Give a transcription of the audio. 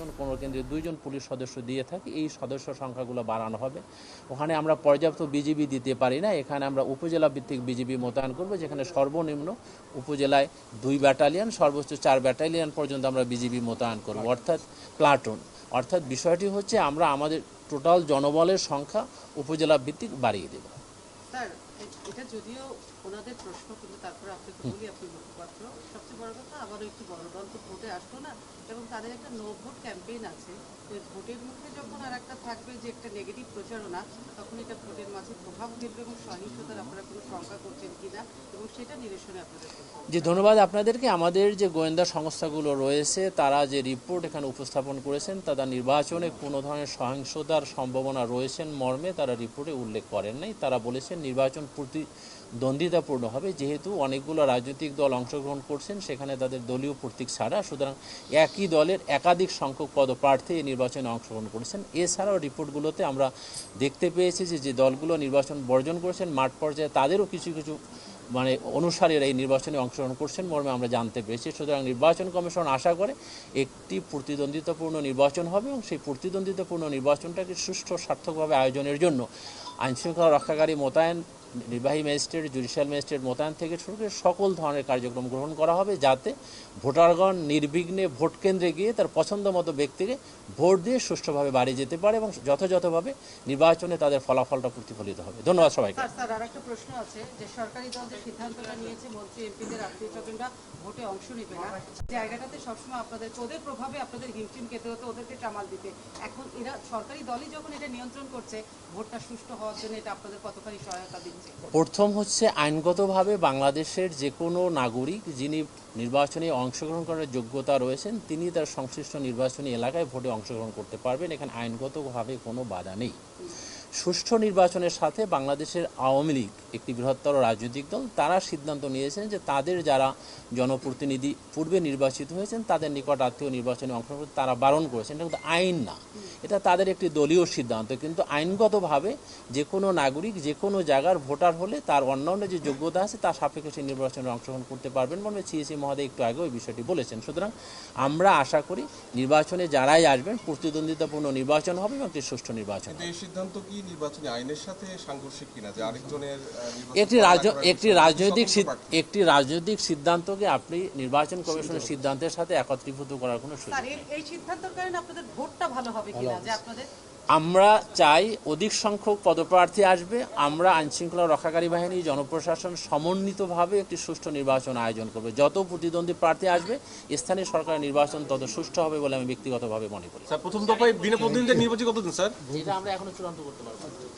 একজন কোনো কেন্দ্রে দুইজন পুলিশ সদস্য দিয়ে থাকি, এই সদস্য সংখ্যাগুলো বাড়ানো হবে। ওখানে আমরা পর্যাপ্ত বিজিবি দিতে পারি না, এখানে আমরা উপজেলা ভিত্তিক বিজিবি মোতায়েন করব, যেখানে সর্বনিম্ন উপজেলায় দুই ব্যাটালিয়ান, সর্বোচ্চ চার ব্যাটালিয়ান পর্যন্ত আমরা বিজিবি মোতায়েন করব, অর্থাৎ প্লাটুন। অর্থাৎ বিষয়টি হচ্ছে আমরা আমাদের টোটাল জনবলের সংখ্যা উপজেলা ভিত্তিক বাড়িয়ে দেব। এটা যদিও ওনাদের প্রশ্ন কিন্তু তারপরে আপনাকে বলি আপনি মুখপাত্র। সবচেয়ে বড় কথা আবারও একটি বড় দল তো ভোটে আসলো না এবং তাদের একটা নো ভোট ক্যাম্পেইন আছে। ভোটের মুখে যখন আর একটা থাকবে যে একটা নেগেটিভ প্রচারণা তখন এটা ভোটের মাঝে প্রভাব ফেলবে এবং সহিংসতার আপনারা কোনো শঙ্কা করছেন কিনা এবং সেটা নিরসনে আপনাদের যে ধন্যবাদ আপনাদেরকে। আমাদের যে গোয়েন্দা সংস্থাগুলো রয়েছে তারা যে রিপোর্ট এখানে উপস্থাপন করেছেন তারা নির্বাচনে কোনো ধরনের সহিংসতার সম্ভাবনা রয়েছেন মর্মে তারা রিপোর্টে উল্লেখ করেন নাই। তারা বলেছেন নির্বাচন প্রতিদ্বন্দ্বিতাপূর্ণ হবে। যেহেতু অনেকগুলো রাজনৈতিক দল অংশগ্রহণ করছেন, সেখানে তাদের দলীয় প্রতীক ছাড়া। সুতরাং একই দলের একাধিক সংখ্যক পদপ্রার্থী এই নির্বাচনে অংশগ্রহণ করেছেন। এছাড়াও রিপোর্টগুলোতে আমরা দেখতে পেয়েছি যে যে দলগুলো নির্বাচন বর্জন করেছেন, মাঠ পর্যায়ে তাদেরও কিছু কিছু মানে অনুসারীরা এই নির্বাচনে অংশগ্রহণ করছেন মর্মে আমরা জানতে পেরেছি। সুতরাং নির্বাচন কমিশন আশা করে একটি প্রতিদ্বন্দ্বিতাপূর্ণ নির্বাচন হবে এবং সেই প্রতিদ্বন্দ্বিতাপূর্ণ নির্বাচনটাকে সুষ্ঠু, সার্থকভাবে আয়োজনের জন্য আইনশৃঙ্খলা রক্ষাকারী মোতায়েন নির্বাহী ম্যাজিস্ট্রেট, জুডিশিয়াল ম্যাজিস্ট্রেট, মোতায়েন থেকে শুরু করে সকল ধরনের কার্যক্রম গ্রহণ করা হবে যাতে ভোটারগণ নির্বিঘ্নে ভোট কেন্দ্রে গিয়ে তার পছন্দ মতো ব্যক্তিকে ভোট দিয়ে সুষ্ঠুভাবে বাড়ি যেতে পারে এবং যথাযথভাবে নির্বাচনে তাদের ফলাফলটা প্রতিফলিত হবে। ধন্যবাদ সবাইকে। স্যার আর একটা প্রশ্ন আছে। যে সরকারি দল যে সিদ্ধান্তটা নিয়েছে এমপিদের ভোটে অংশ নেবে না। জায়গাটাতে সবসময় আপনাদের ওদের প্রভাবে আপনাদের হিমশিম খেতে হতো, ওদেরকে টামাল দিতে? এখন এরা সরকারি দলই যখন এটা নিয়ন্ত্রণ করছে, ভোটটা সুষ্ঠু হওয়ার জন্য এটা আপনাদের কতখানি সহায়তা দিচ্ছে? প্রথম হচ্ছে আইনগতভাবে বাংলাদেশের যে কোনো নাগরিক যিনি নির্বাচনে অংশগ্রহণ করার যোগ্যতা রয়েছেন, তিনি তার সংশ্লিষ্ট নির্বাচনী এলাকায় ভোটে অংশগ্রহণ করতে পারবেন। এখানে আইনগতভাবে কোনো বাধা নেই। সুষ্ঠু নির্বাচনের সাথে বাংলাদেশের আওয়ামী লীগ, একটি বৃহত্তর রাজনৈতিক দল, তারা সিদ্ধান্ত নিয়েছেন যে তাদের যারা জনপ্রতিনিধি পূর্বে নির্বাচিত হয়েছেন, তাদের নিকট আত্মীয় নির্বাচনে অংশগ্রহণ তারা বারণ করেছেন। এটা কিন্তু আইন না। এটা তাদের একটি দলীয় সিদ্ধান্ত। কিন্তু আইনগতভাবে যে কোনো নাগরিক যে কোনো জায়গার ভোটার হলে তার অন্যান্য যে যোগ্যতা আছে তার সাপেক্ষে সেই নির্বাচনে অংশগ্রহণ করতে পারবেন বলে সিএসি মহোদয় একটু আগে ওই বিষয়টি বলেছেন। সুতরাং আমরা আশা করি নির্বাচনে যারাই আসবেন প্রতিদ্বন্দ্বিতাপূর্ণ নির্বাচন হবে এবং একটি সুষ্ঠু নির্বাচন এই সিদ্ধান্ত কি নির্বাচনী আইনের সাথে সাংঘর্ষিক কিনা? যে আরেকজনের একটি একটি রাজনৈতিক। একটি রাজনৈতিক সিদ্ধান্তকে আপনি নির্বাচন কমিশনের সিদ্ধান্তের সাথে একত্রীভূত করার কোনো সুযোগ স্যার এই- সিদ্ধান্তের কারণে আপনাদের ভোটটা ভালো হবে আমরা চাই অধিক সংখ্যক পদপ্রার্থী আসবে। আমরা আইনশৃঙ্খলা রক্ষাকারী বাহিনী জনপ্রশাসন সমন্বিতভাবে একটি সুষ্ঠু নির্বাচন আয়োজন করবে। যত প্রতিদ্বন্দ্বী প্রার্থী আসবে স্থানীয় সরকারের নির্বাচন তত সুষ্ঠু হবে বলে আমি ব্যক্তিগতভাবে মনে করি। স্যার প্রথম দফায় বিনা প্রতিদ্বন্দ্বী নির্বাচন কতদিন স্যার? যেটা আমরা এখনও চূড়ান্ত করতে পারব না।